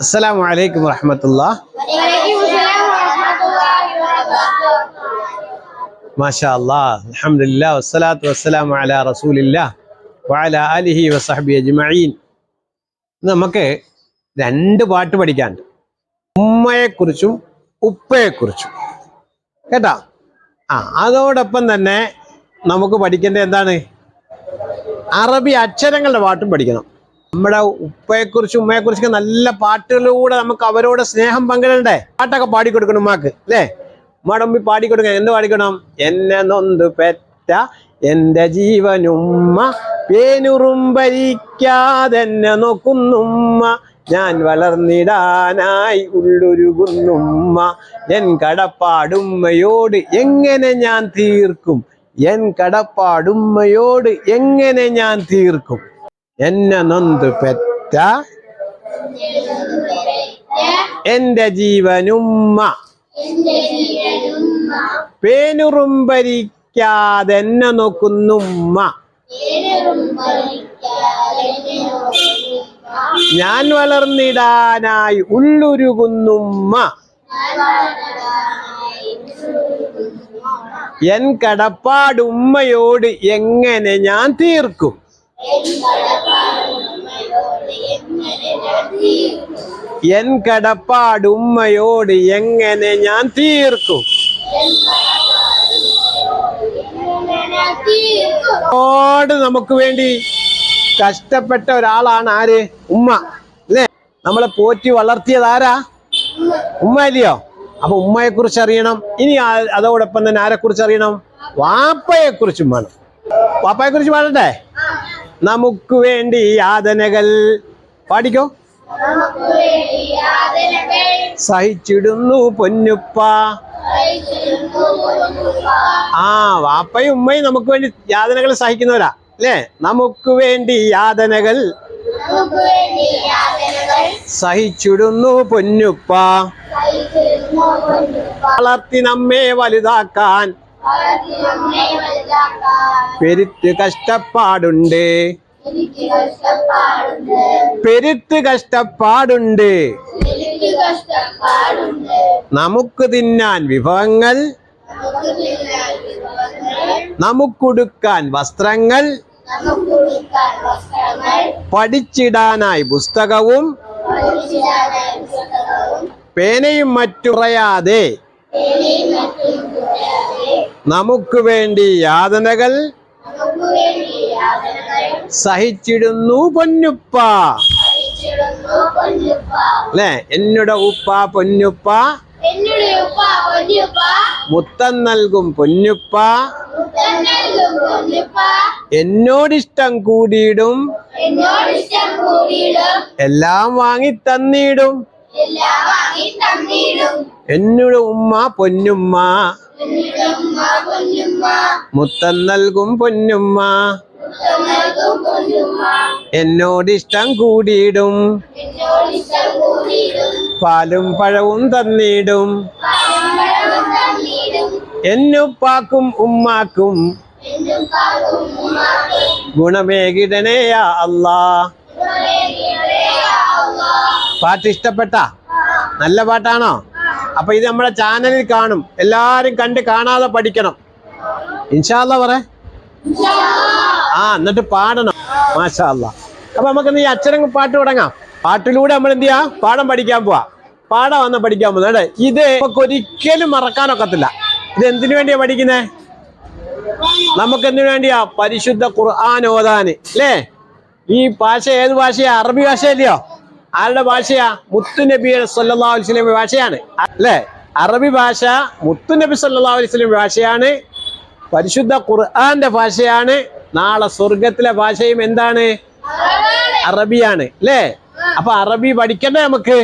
അസ്സലാമു അലൈക്കും വറഹമത്തുള്ള. മാഷാ അല്ലാ അലഹമില്ല വസ്സലാത്തു വസ്സലാം അല റസൂലില്ല വാല അലിഹി വസഹബി അജ്മീൻ നമുക്ക് രണ്ട് പാട്ട് പഠിക്കാനുണ്ട്. ഉമ്മയെക്കുറിച്ചും ഉപ്പയെക്കുറിച്ചും. കേട്ടാ? ആ അതോടൊപ്പം തന്നെ നമുക്ക് പഠിക്കേണ്ടത് എന്താണ്? അറബി അക്ഷരങ്ങളുടെ പാട്ടും പഠിക്കണം. നമ്മുടെ ഉപ്പയെക്കുറിച്ചും ഉമ്മയെക്കുറിച്ചൊക്കെ നല്ല പാട്ടുകളിലൂടെ നമുക്ക് അവരോട് സ്നേഹം പങ്കിടണ്ടേ? പാട്ടൊക്കെ പാടിക്കൊടുക്കണം ഉമ്മാക്ക് അല്ലേ? ഉമ്മയുടെ മുമ്പിൽ പാടിക്കൊടുക്കണം. എന്ത് പാടിക്കണം എന്നെ നൊന്ത് പെറ്റ എന്റെ ജീവനുമ്മ പേനുറും പേനുറുമ്പരിക്കാതെന്നെ നോക്കുന്നുമ്മ ഞാൻ വളർന്നിടാനായി ഉള്ളൊരുകുന്നുമ്മ. എൻ കടപ്പാടുമ്മയോട് എങ്ങനെ ഞാൻ തീർക്കും? എൻ കടപ്പാടുമ്മയോട് എങ്ങനെ ഞാൻ തീർക്കും? എന്നെ നൊന്ത് പെറ്റ. എന്റെ ജീവനുമ്മ. പേനുറുമ്പരിക്കാതെ എന്നെ നോക്കുന്നുമ്മ. ഞാൻ വളർന്നിടാനായി ഉള്ളുരുകുന്നുമ്മ. എൻ കടപ്പാടുമ്മയോട് എങ്ങനെ ഞാൻ തീർക്കും? എൻ കടപ്പാട് ഉമ്മയോട് എങ്ങനെ ഞാൻ തീർക്കും? ഒരുപാട് നമുക്ക് വേണ്ടി കഷ്ടപ്പെട്ട ഒരാളാണ് ആര്? ഉമ്മ. അല്ലേ? നമ്മളെ പോറ്റി വളർത്തിയത് ആരാ? ഉമ്മ അല്ലയോ അപ്പൊ ഉമ്മയെ കുറിച്ച് അറിയണം. ഇനി അതോടൊപ്പം തന്നെ ആരെ കുറിച്ച് അറിയണം? വാപ്പയെ കുറിച്ചും വേണം. വാപ്പയെ കുറിച്ച് പാടട്ടെ? നമുക്ക് വേണ്ടി യാതനകൾ. പാടിക്കോ? സഹിച്ചിടുന്നു പൊന്നുപ്പ. ആ വാപ്പയും ഉമ്മയും നമുക്ക് വേണ്ടി യാതനകൾ സഹിക്കുന്നവരാ അല്ലേ? നമുക്ക് വേണ്ടി യാതനകൾ സഹിച്ചിടുന്നു പൊന്നുപ്പ. വളർത്തി നമ്മെ വലുതാക്കാൻ. പെരുത്ത് കഷ്ടപ്പാടുണ്ട്. പെരുത്ത് കഷ്ടപ്പാടുണ്ട്. നമുക്ക് തിന്നാൻ വിഭവങ്ങൾ. നമുക്കുടുക്കാൻ വസ്ത്രങ്ങൾ. പഠിച്ചിടാനായി പുസ്തകവും. പേനയും മറ്റുറയാതെ നമുക്ക് വേണ്ടി യാതനകൾ. സഹിച്ചിടുന്നു പൊന്നുപ്പ. അല്ലേ എന്നുടെ ഉപ്പ പൊന്നുപ്പ. മുത്തം നൽകും പൊന്നുപ്പ. എന്നോടിഷ്ടം കൂടിയിടും. എല്ലാം വാങ്ങി തന്നിടും. എന്നോട് ഉമ്മ പൊന്നുമ്മ. മുത്തം നൽകും പൊന്നുമ്മ. എന്നോടിഷ്ടം കൂടിയിടും. എന്നോട് ഇഷ്ടം കൂടിയിടും. പാലും പഴവും തന്നിടും. എന്നുപ്പാക്കും ഉമ്മാക്കും. ഗുണമേകിടനേയാ അല്ലാ. പാട്ട് ഇഷ്ടപ്പെട്ട? നല്ല പാട്ടാണോ? അപ്പൊ ഇത് നമ്മുടെ ചാനലിൽ കാണും. എല്ലാരും കണ്ട് കാണാതെ പഠിക്കണം. ഇൻഷാല്ല പറ. ആ എന്നിട്ട് പാടണം. മാഷാ അല്ലാ അപ്പൊ നമുക്ക് ഈ അച്ഛനും പാട്ട് തുടങ്ങാം. പാട്ടിലൂടെ നമ്മൾ എന്ത് ചെയ്യാ? പാഠം പഠിക്കാൻ പോവാ. പാഠം വന്ന് പഠിക്കാൻ പോകുന്നത് ഇത് നമുക്ക് ഒരിക്കലും മറക്കാനൊക്കത്തില്ല ഇത് എന്തിനു വേണ്ടിയാ പഠിക്കുന്നേ? നമുക്ക് എന്തിനു വേണ്ടിയാ? പരിശുദ്ധ ഖുർആൻ ഓതാന്. അല്ലേ? ഈ ഭാഷ ഏത് ഭാഷയാ? അറബി ഭാഷയല്ലയോ? ആരുടെ ഭാഷയാ? മുത്തുനബി സല്ലാ വസ്ലം ഭാഷയാണ്. അല്ലേ? അറബി ഭാഷ മുത്തുനബി സല്ലാ വസ്ലം ഭാഷയാണ്. പരിശുദ്ധ ഖുർആന്റെ ഭാഷയാണ്. നാളെ സ്വർഗത്തിലെ ഭാഷയും എന്താണ്? അറബിയാണ് അല്ലേ? അപ്പൊ അറബി പഠിക്കണ്ടേ നമുക്ക്?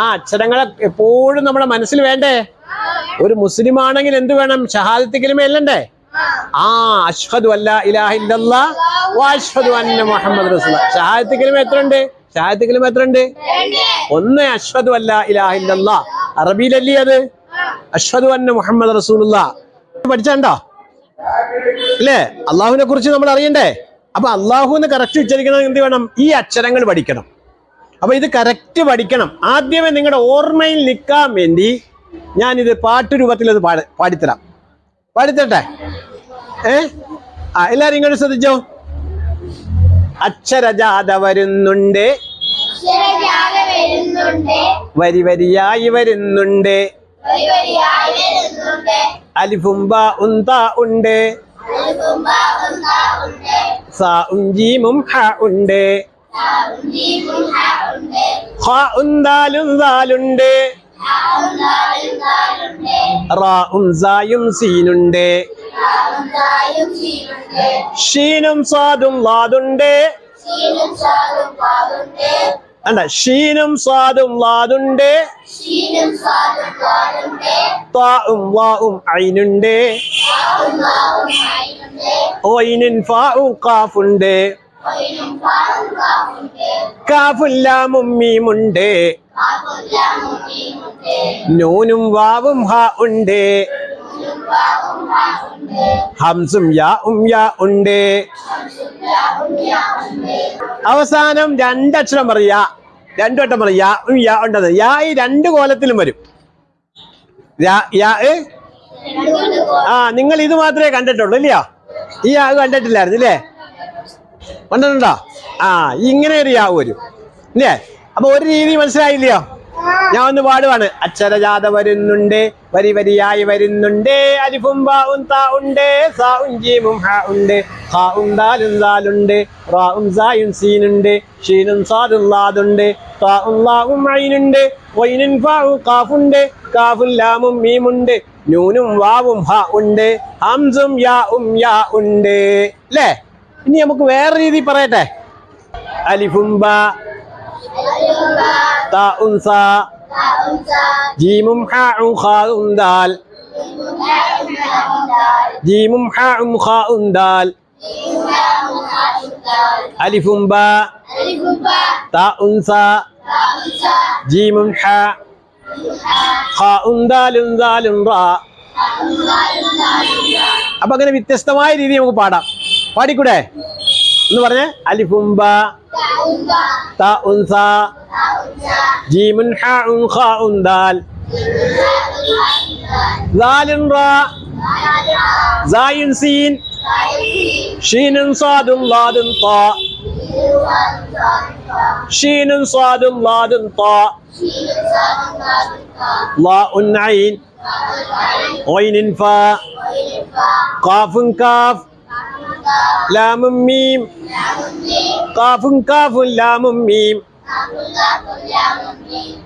ആ അക്ഷരങ്ങളെ എപ്പോഴും നമ്മുടെ മനസ്സിൽ വേണ്ടേ? ഒരു മുസ്ലിം ആണെങ്കിൽ എന്ത് വേണം? ഷഹാദത്ത് അല്ലണ്ടേ? ആ അഷ്ഹദു അല്ല ഇലാഹ ഇല്ലല്ലാ വ അഷ്ഹദു അന്ന മുഹമ്മദ് റസൂല. ഷഹാദത്ത് കലിമ എത്ര ഉണ്ട് ഷഹാദത്ത് കലിമ എത്ര ഒന്ന് അഷ്ഹദു അല്ല ഇലാഹ അറബിയിലല്ലേ അത്? അഷ്ഹദു അന്ന മുഹമ്മദ് റസൂലുള്ള. പഠിച്ചോ അല്ലേ? അള്ളാഹുവിനെ കുറിച്ച് നമ്മൾ അറിയണ്ടേ? അപ്പൊ അള്ളാഹു എന്ന് കറക്റ്റ് ഉച്ചരിക്കണം എന്ത് വേണം? ഈ അക്ഷരങ്ങൾ പഠിക്കണം. അപ്പൊ ഇത് കറക്റ്റ് പഠിക്കണം. ആദ്യമേ നിങ്ങളുടെ ഓർമ്മയിൽ നിൽക്കാൻ വേണ്ടി ഞാനിത് പാട്ടുരൂപത്തിൽ അത് പാടി പാടിത്തരാം. പാടിത്തരട്ടെ? ഏ? ആ എല്ലാരും ഇങ്ങോട്ട് ശ്രദ്ധിച്ചോ? അക്ഷരജാത വരുന്നുണ്ട്. വരി വരിയായി വരുന്നുണ്ട്. അലിഫുംബ ഉന്ത ഉണ്ട് സാ ഉം ഹ ഉണ്ട്. ഹ ഉന്താലും ദാലുണ്ട്. ഷീനും അല്ല ഷീനും സ്വാദും ലാദുണ്ട്. താഉം ലാഉം ഐനുണ്ട്. ഓയിനും ഫാഉം ഖാഫുണ്ട് ഒയിനും പാവും കാവുണ്ട് കാഫും ലാമും മീമുണ്ട്. നൂനും വാവും ഹ ഉണ്ട് ഹംസും യാ ഉം യാ ഉണ്ട്. അവസാനം രണ്ടക്ഷരം പറയാ രണ്ടു വട്ടം പറയാ ഉം യാ ഉണ്ടത് യാ ഈ രണ്ട് കോലത്തിലും വരും. ആ നിങ്ങൾ ഇത് മാത്രമേ കണ്ടിട്ടുള്ളൂ ഇല്ലയോ? ഈ യാ കണ്ടിട്ടില്ലായിരുന്നു ഇല്ലേ? കണ്ടിട്ടുണ്ടോ? ആ ഇങ്ങനെ ഒരു യാവ് വരും ഇല്ലേ? അപ്പൊ ഒരു രീതി മനസ്സിലായില്ലയോ? ഞാൻ ഒന്ന് പാടുവാണ്. അക്ഷരജാത വരുന്നുണ്ട് വരി വരിയായി വരുന്നുണ്ട് അരിഫും ബാവും താ ഉണ്ട് സാവും ജീമും ഹ ഉണ്ട് ഹാവും ദാലും ദാലുണ്ട് റാവും സായും സീനുണ്ട് ഷീനും സാദും ലാദുണ്ട് താവും ലാവും ഐനുണ്ട് വൈനും ഫാവും കാഫുണ്ട് കാഫും ലാമും മീമുണ്ട് നൂനും വാവും ഹ ഉണ്ട് ഹംസും യാ ഉം യാ ഉണ്ട്. അല്ലേ ഇനി നമുക്ക് വേറെ രീതി പറയട്ടെ. അലിഫും ബാ. താഉം സാ ജീമും ഹാഉം ഖാഉം ദാൽ. ജീമും ഹാഉം ഖാഉം ദാൽ. അലിഫും ബാ. താഉം സാ ജീമും ഹാ. ഖാഉം ദാലും ദാലും റാ. അപ്പൊ അങ്ങനെ വ്യത്യസ്തമായ രീതി നമുക്ക് പാടാം. പാടിക്കൂടെ? എന്ന് പറഞ്ഞ. അലിഫുംബ ബാ. താഉം جيم حاء خاء دال. ذال راء زاين سين. شين صاد لاد طاء شين صاد لاد طاء لاء عين. غين فاء قاف كاف. لام ميم. قاف كاف لام ميم.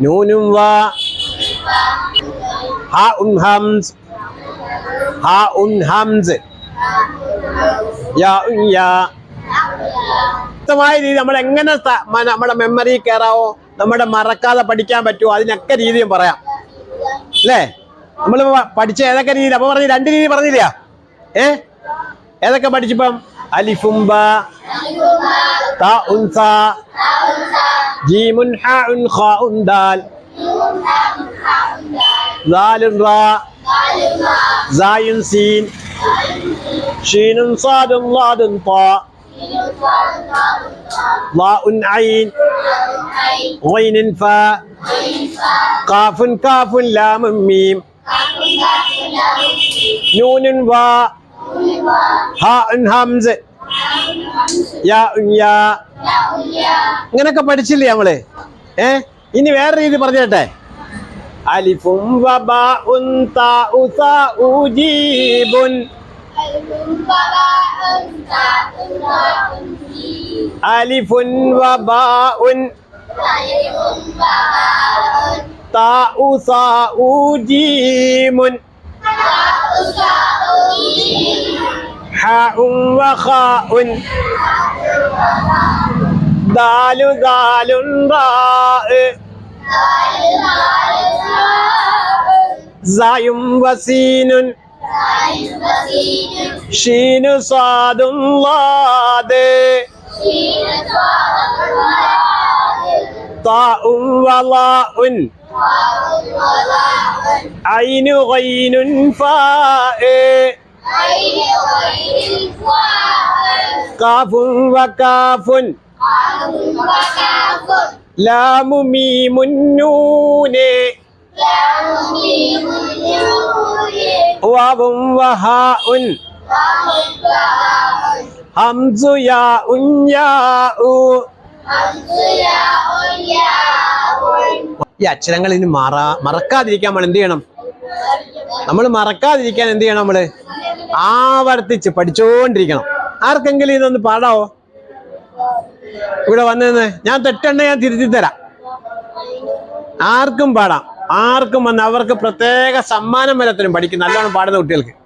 നൂനും വാ. ഹാ ഉൻ ഹംസ്. ഹാ ഉൻ ഹംസ്. യാ ഉൻ യാ. വ്യക്തമായ രീതി നമ്മൾ എങ്ങനെ നമ്മുടെ മെമ്മറി കയറാവോ നമ്മുടെ മറക്കാതെ പഠിക്കാൻ പറ്റുമോ അതിനൊക്കെ രീതിയും പറയാം. അല്ലേ? നമ്മൾ പഠിച്ച ഏതൊക്കെ രീതി അപ്പൊ പറഞ്ഞു രണ്ട് രീതി പറഞ്ഞില്ല? ഏ? ഏതൊക്കെ പഠിച്ചപ്പം? അലിഫുംബ تاء ثاء جيم حاء خاء دال. ذال راء زاي سين. شين صاد ضاد طاء ضاء عين. غين فاء قاف كاف لام ميم. نون واء هاء همزه ഇങ്ങനൊക്കെ പഠിച്ചില്ലേ നമ്മൾ ഏ? ഇനി വേറെ രീതി പറഞ്ഞേട്ടെ. അലിഫും അലിഫുൻ വബാഉൻ ഹാഉം വഖാഉൻ ദാലു ദാലുൻ റാഅ് സായും വസീനുൻ ഷീനു സാദും ലാദ് താഉം വലാഉൻ ഐനു ഗൈനുൻ ഫാഅ് ലാമു മീമുന്നൂനെ വാവും വഹാഉൻ ഹംസു യാ ഉൻ യാ ഉ. ഈ അക്ഷരങ്ങൾ ഇനി മറ മറക്കാതിരിക്കാൻ നമ്മൾ എന്ത് ചെയ്യണം? നമ്മൾ മറക്കാതിരിക്കാൻ എന്ത് ചെയ്യണം നമ്മൾ? ആവർത്തിച്ച് പഠിച്ചുകൊണ്ടിരിക്കണം ആർക്കെങ്കിലും ഇതൊന്ന് പാടാവോ? ഇവിടെ വന്നേന്ന് ഞാൻ തെറ്റണ്ട ഞാൻ തിരുത്തി തരാം ആർക്കും പാടാം. ആർക്കും വന്ന് അവർക്ക് പ്രത്യേക സമ്മാനം വരത്തിനും പഠിക്കും. നല്ലോണം പാടുന്ന കുട്ടികൾക്ക്.